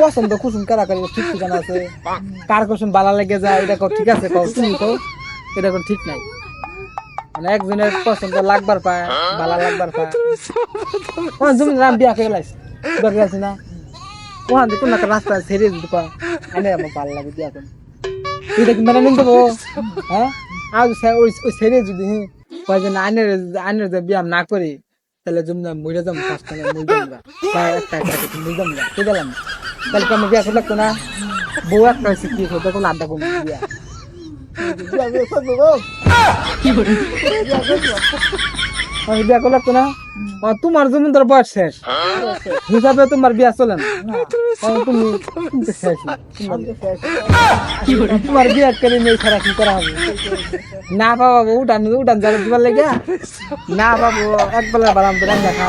পছন্দ কুসুম কারা করে ঠিক ঠিকানা আছে। কার কুসুম বালা লেগে যায় এটা কও ঠিক আছে কও তুমি কও এটা কোন ঠিক নাই। মানে একজনের পছন্দ লাগবার পায়, বালা লাগবার পায়। ওখান নাম বিয়া না? রাস্তা ছেড়ে দিতে পার আনে আমার লাগে মেনে নিতে পারব হ্যাঁ আর ওই ওই ছেড়ে যদি কয় যে না, আইনের আইনের যে বিয়া না করি তাহলে জমনা মরে মরে একটা একটা মরে ঠিক গেলাম তাহলে কি আমার বিয়া করলে লাগতো না বউ একটা হয়েছে কি করতে কোনো আড্ডা কম বিয়া বিয়া করলে লাগতো না তোমার তোর বয়স শেষ হিসাবে তোমার বিয়া চলে না তুমি তো। তোমার- বিয়া করে নেই ছাড়া কি করা হবে না পাবো উঠান উঠান যাবে দিবার লেগে না পাবো এক বেলা বালাম তো রান্না খা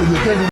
你跟着。